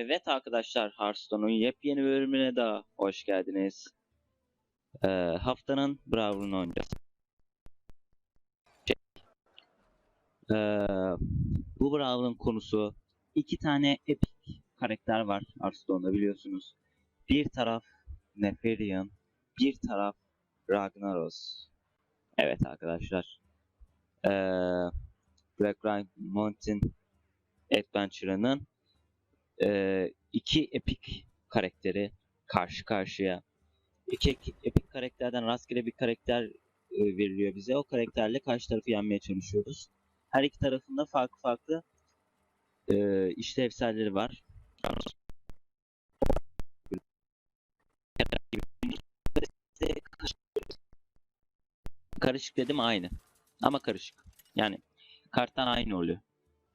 Evet arkadaşlar Hearthstone'un yepyeni bölümüne daha hoş geldiniz. Ee, haftanın Brawl'unu oynayacağız. Ee, bu Brawl'ın konusu iki tane epik karakter var Hearthstone'da biliyorsunuz. Bir taraf Neferion, bir taraf Ragnaros. Evet arkadaşlar. Ee, Black Mountain Adventure'ının e, iki epik karakteri karşı karşıya. İki epik karakterden rastgele bir karakter e, veriliyor bize. O karakterle karşı tarafı yenmeye çalışıyoruz. Her iki tarafında farklı farklı e, işlevselleri var. Karışık dedim aynı. Ama karışık. Yani karttan aynı oluyor.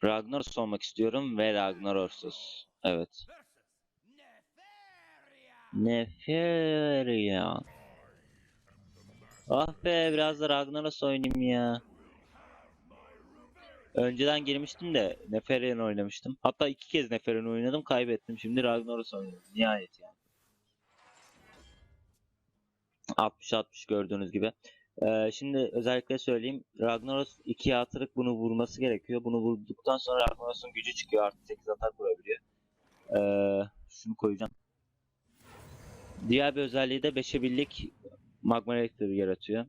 Ragnaros olmak istiyorum ve Ragnaros'uz. Evet. Neferia. Ah be biraz da Ragnaros oynayayım ya. Önceden girmiştim de Neferian oynamıştım. Hatta iki kez Neferian oynadım kaybettim. Şimdi Ragnaros oynuyorum. Nihayet yani. 60-60 gördüğünüz gibi. Ee, şimdi özellikle söyleyeyim. Ragnaros 2 atırık bunu vurması gerekiyor. Bunu vurduktan sonra Ragnaros'un gücü çıkıyor. Artı 8 atak vurabiliyor. Ee, şunu koyacağım. Diğer bir özelliği de 5'e birlik Magma Reactor yaratıyor.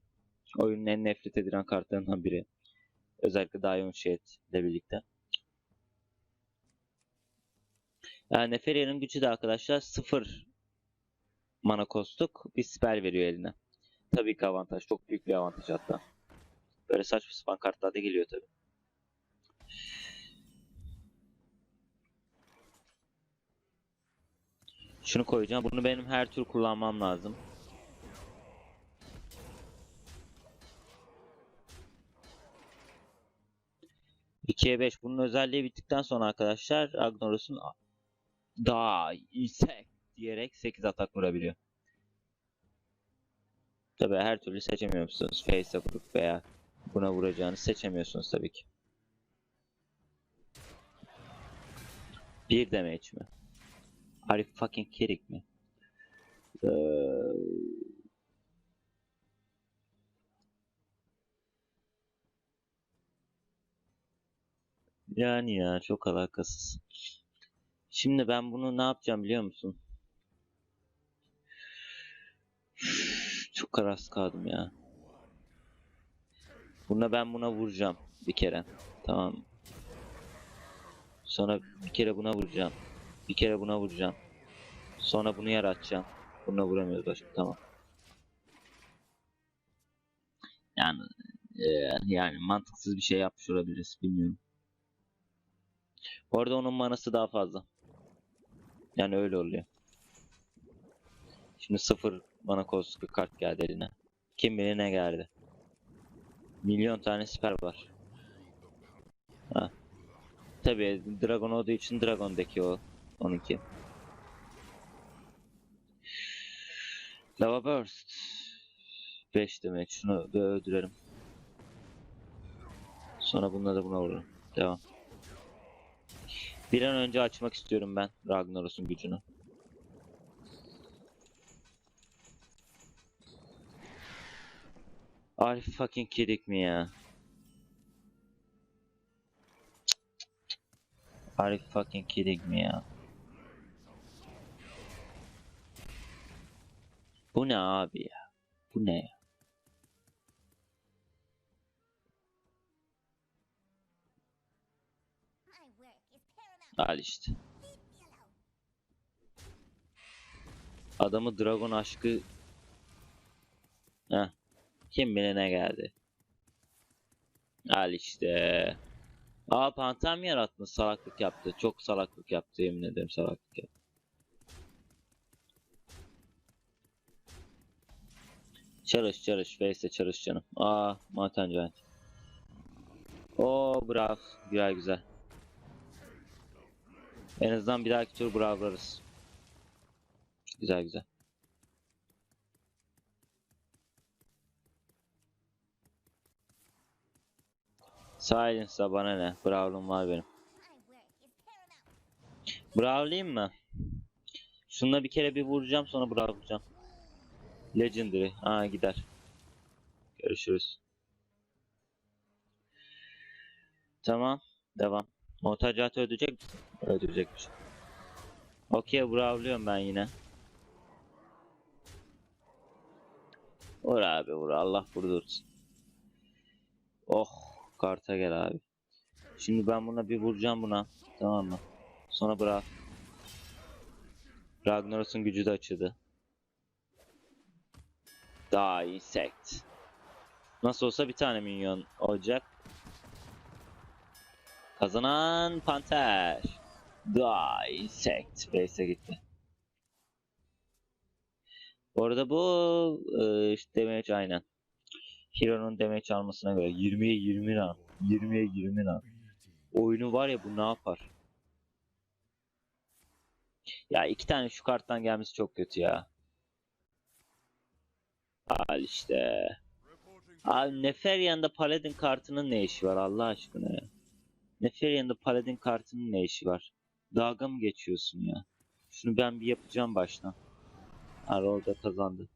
Oyunun en nefret edilen kartlarından biri. Özellikle Dion Shade ile birlikte. Yani Neferia'nın gücü de arkadaşlar 0 mana kostuk bir spell veriyor eline. Tabii ki avantaj. Çok büyük bir avantaj hatta. Böyle saçma sapan kartlar da geliyor tabii. Şunu koyacağım. Bunu benim her tür kullanmam lazım. İkiye 5. Bunun özelliği bittikten sonra arkadaşlar Ragnaros'un daha insek diyerek 8 atak vurabiliyor. Tabi her türlü seçemiyorsunuz. Face'e vurup veya buna vuracağını seçemiyorsunuz tabii ki. Bir damage mi? Are you fucking kidding me? Ee, Yani ya çok alakasız. Şimdi ben bunu ne yapacağım biliyor musun? Çok kararsız kaldım ya. Buna ben buna vuracağım bir kere. Tamam. Sonra bir kere buna vuracağım. Bir kere buna vuracağım. Sonra bunu yaratacağım. Buna vuramıyoruz başka. Tamam. Yani e, yani mantıksız bir şey yapmış olabiliriz. Bilmiyorum. Bu arada onun manası daha fazla. Yani öyle oluyor. Şimdi sıfır bana kostuk kart geldi eline. Kim bilir ne geldi. Milyon tane siper var. Ha. Tabii Dragon olduğu için Dragon deki o. Onunki. Lava Burst. 5 demek. Şunu öldürelim. Sonra bununla da buna vururum. Devam. Bir an önce açmak istiyorum ben Ragnaros'un gücünü. Are you fucking kidding me ya? Are you fucking kidding me ya? Bu ne abi ya? Bu ne ya? Al işte. Adamı dragon aşkı... Heh. Kim bilir ne geldi. Al işte. Aa panter mi yaratmış? Salaklık yaptı. Çok salaklık yaptı yemin ederim salaklık yaptı. Çalış çalış. Face'e çalış canım. Aa Mountain Giant. Oo bravo. Güzel güzel. En azından bir dahaki tur bravlarız. Güzel güzel. Silence'a bana ne? Brawl'um var benim. Brawl'layım mı? Şununla bir kere bir vuracağım sonra brawl'layacağım. Legendary. Aa gider. Görüşürüz. Tamam. Devam. Montajatı ödeyecek misin? Ödeyecekmiş. Okey brawl'lıyorum ben yine. Vur abi vur. Allah vurdursun. Oh. Karta gel abi. Şimdi ben buna bir vuracağım buna. Tamam mı? Sonra bırak. Ragnaros'un gücü de açıldı. Daha insect. Nasıl olsa bir tane minyon olacak. Kazanan Panter. Daha insect. Base'e gitti. Bu arada bu e, işte damage aynen. Hero'nun damage almasına göre 20'ye 20 lan. 20'ye 20 lan. Oyunu var ya bu ne yapar? Ya iki tane şu karttan gelmesi çok kötü ya. Al işte. Abi Neferian'da Paladin kartının ne işi var Allah aşkına ya? Neferian'da Paladin kartının ne işi var? Dalga mı geçiyorsun ya? Şunu ben bir yapacağım baştan. Ha da kazandı.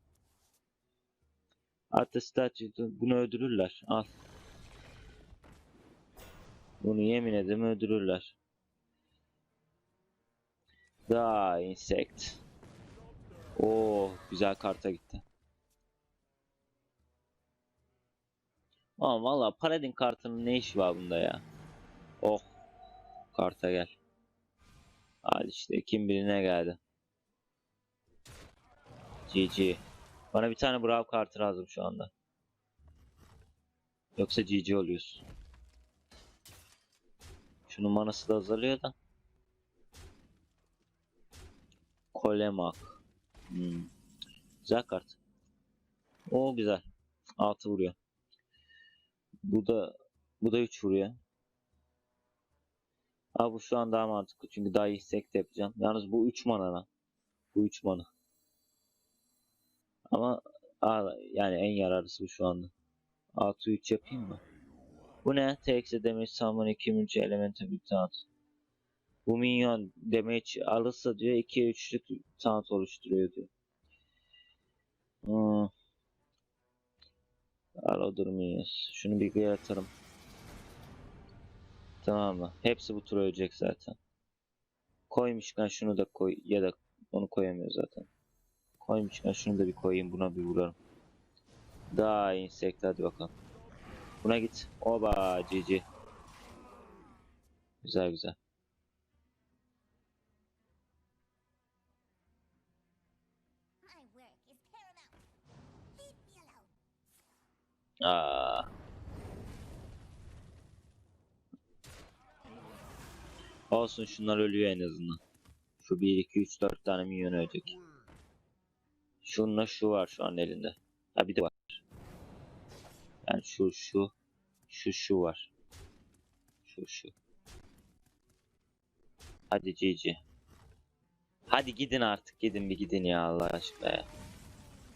Artı statü bunu öldürürler. Al. Bunu yemin ederim öldürürler. Daha insect. Oo güzel karta gitti. Ama valla Paladin kartının ne işi var bunda ya? Oh. Karta gel. Hadi işte kim birine geldi. GG. Bana bir tane Brav kartı lazım şu anda. Yoksa GG oluyorsun. Şunun manası da azalıyor da. Kolemak. Hmm. Güzel kart. O güzel. 6 vuruyor. Bu da bu da 3 vuruyor. Abi bu şu an daha mantıklı çünkü daha iyi sekt yapacağım. Yalnız bu 3 mana lan. Bu 3 mana. Ama aa, yani en yararlısı şu anda. Artı 3 yapayım mı? Bu ne? TX'e damage summon 2 mülçe elemente bir taunt. Bu minyon damage alırsa diyor 2'ye 3'lük taunt oluşturuyor diyor. Hmm. Al o durmuyoruz. Şunu bir gıya atarım. Tamam mı? Hepsi bu tur ölecek zaten. Koymuşken şunu da koy ya da onu koyamıyor zaten. Koymuşken şunu da bir koyayım buna bir vurarım. Daha insect hadi bakalım. Buna git. Oba GG. Güzel güzel. Aa. Olsun şunlar ölüyor en azından. Şu 1 2 3 4 tane minyon ölecek. Şununla şu var şu an elinde. Ha bir de var. Yani şu şu şu şu var. Şu şu. Hadi GG. Hadi gidin artık gidin bir gidin ya Allah aşkına ya.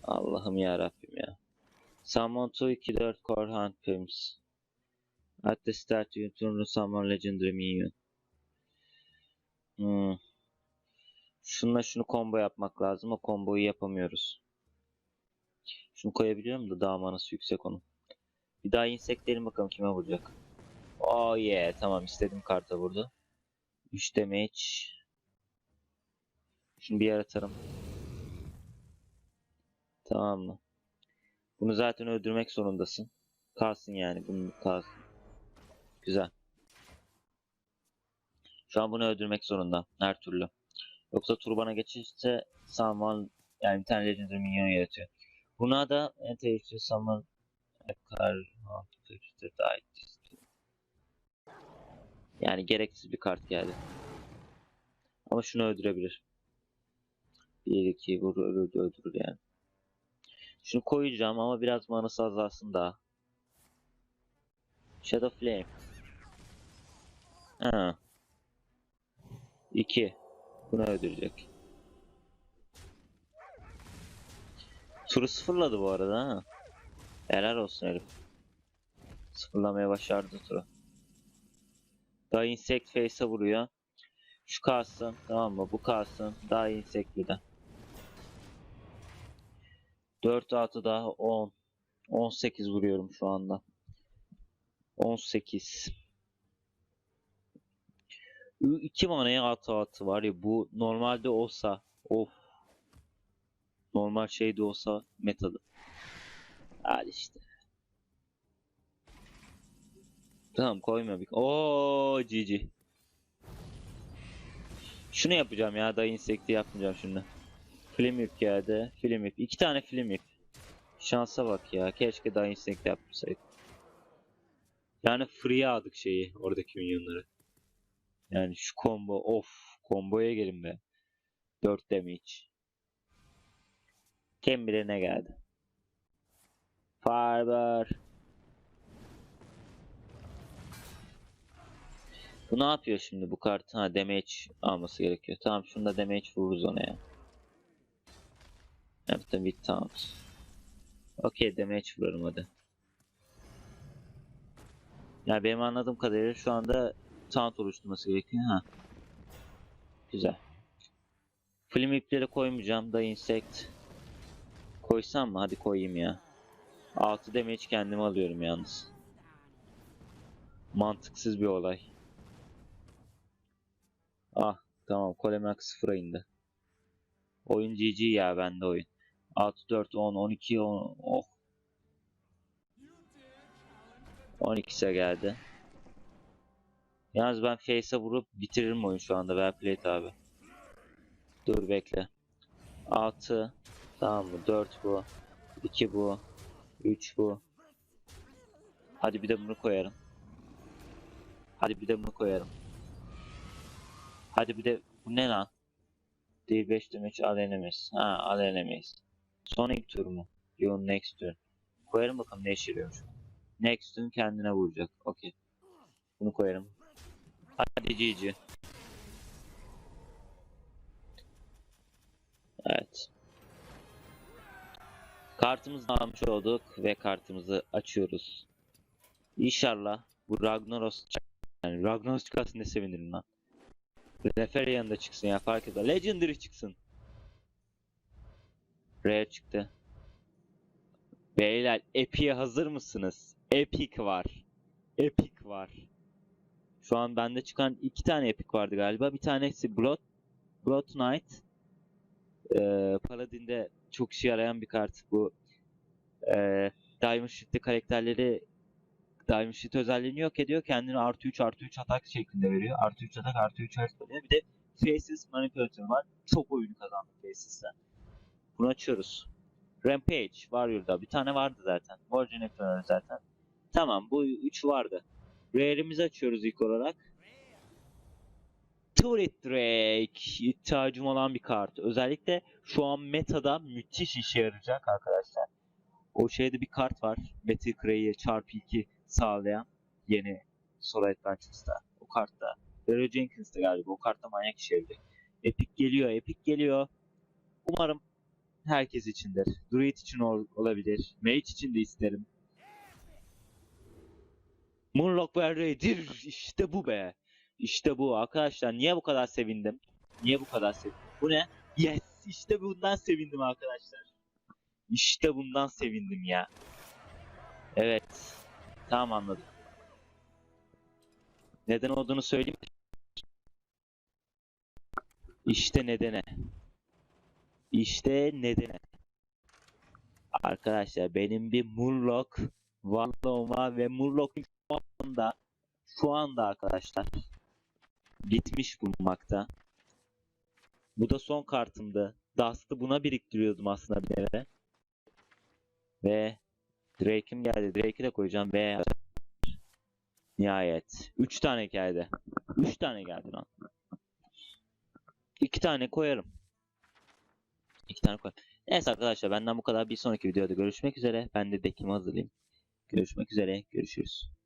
Allah'ım ya Rabbim ya. Summon 2 2 4 core hunt films. At the start you turn to summon legendary minion. Hmm. Şununla şunu combo yapmak lazım. O komboyu yapamıyoruz. Şunu koyabiliyorum da daha manası yüksek onun. Bir daha inseklerin bakalım kime vuracak. Oh yeah tamam istediğim karta vurdu. 3 damage. Şunu bir yaratarım. Tamam mı? Bunu zaten öldürmek zorundasın. Kalsın yani bunu kalsın. Güzel. Şu an bunu öldürmek zorunda her türlü. Yoksa turbana geçirse Salman yani bir tane Legendary minyon yaratıyor. Buna da Entelektüel Salman daha Yani gereksiz bir kart geldi. Ama şunu öldürebilir. 1 2 vurur öldürür, öldürür yani. Şunu koyacağım ama biraz manası azalsın daha. Shadow Flame. Ha. 2. Bunu öldürecek. Turu sıfırladı bu arada ha. Helal olsun herif. Sıfırlamaya başardı turu. Daha Insect Face'e vuruyor. Şu kalsın tamam mı? Bu kalsın. Daha insek bir de. 4 artı daha 10. 18 vuruyorum şu anda. 18. 2 manaya atı atı var ya bu normalde olsa of normal şeyde olsa metalı. Al işte. Tamam koyma bir. Oo GG. Şunu yapacağım ya da insekti yapmayacağım şimdi. Film ip geldi. Film ip. İki tane film ip. Şansa bak ya. Keşke daha insekt yapmasaydık. Yani free'ye aldık şeyi. Oradaki minyonları. Yani şu combo. Of. Comboya gelin be. 4 damage. Kim bilir ne geldi. Farber. Bu ne yapıyor şimdi bu kart? Ha damage alması gerekiyor. Tamam şunda damage vururuz ona ya. Yaptım bir taunt. Okey damage vurarım hadi. Ya benim anladığım kadarıyla şu anda taunt oluşturması gerekiyor ha. Güzel. Film ipleri koymayacağım da insect. Koysam mı? Hadi koyayım ya. 6 damage kendime alıyorum yalnız. Mantıksız bir olay. Ah tamam Kolemax sıfıra indi. Oyun GG ya bende oyun. 6, 4, 10, 12, 10, oh. 12'se geldi. Yalnız ben Face'e vurup bitiririm oyun şu anda. Well played abi. Dur bekle. 6 Tamam mı? 4 bu. 2 bu. 3 bu. Hadi bir de bunu koyarım. Hadi bir de bunu koyarım. Hadi bir de bu ne lan? Değil 5 demek al enemies. Ha al enemies. Sonic tur mu? Yo next turn. Koyarım bakalım ne işe yarıyormuş. Next turn kendine vuracak. Okey. Bunu koyarım. Hadi GG. Evet. Kartımızı almış olduk ve kartımızı açıyoruz. İnşallah bu Ragnaros yani Ragnaros çıkarsın ne sevinirim lan. Refer yanında çıksın ya fark eder. Legendary çıksın. Rare çıktı. Beyler Epic'e hazır mısınız? Epic var. Epic var. Şu an bende çıkan iki tane Epic vardı galiba. Bir tanesi Blood, Blood Knight. Ee, Paladin'de çok işe yarayan bir kart bu. Ee, Diamond Shift'te karakterleri Diamond Shift özelliğini yok ediyor. Kendini artı 3 artı 3 atak şeklinde veriyor. Artı 3 atak artı 3 harita veriyor. Bir de Faces Manipulator var. Çok oyunu kazandı Faces'ten. Bunu açıyoruz. Rampage Warrior'da bir tane vardı zaten. Warrior zaten. Tamam bu 3 vardı. Rare'imizi açıyoruz ilk olarak. Turret Drake ihtiyacım olan bir kart. Özellikle şu an metada müthiş işe yarayacak arkadaşlar. O şeyde bir kart var. Battle Cry'e çarpı 2 sağlayan yeni Solo Adventures'ta. O kartta. Vero Jenkins'te galiba. O kartta manyak işe yarayacak. Epic geliyor. Epic geliyor. Umarım herkes içindir. Druid için ol- olabilir. Mage için de isterim. Ve Raider. İşte bu be. İşte bu arkadaşlar. Niye bu kadar sevindim? Niye bu kadar sevindim? Bu ne? Yes! İşte bundan sevindim arkadaşlar. İşte bundan sevindim ya. Evet. Tamam anladım. Neden olduğunu söyleyeyim. İşte nedene. İşte nedene. Arkadaşlar benim bir Murloc Varloma ve Murloc'un anda şu anda arkadaşlar bitmiş bulunmakta. Bu da son kartımdı. Dust'ı buna biriktiriyordum aslında bir eve. Ve Drake'im geldi. Drake'i de koyacağım ve nihayet 3 tane geldi. 3 tane geldi lan. 2 tane koyarım. 2 tane koy. Neyse arkadaşlar benden bu kadar. Bir sonraki videoda görüşmek üzere. Ben de dekimi hazırlayayım. Görüşmek üzere. Görüşürüz.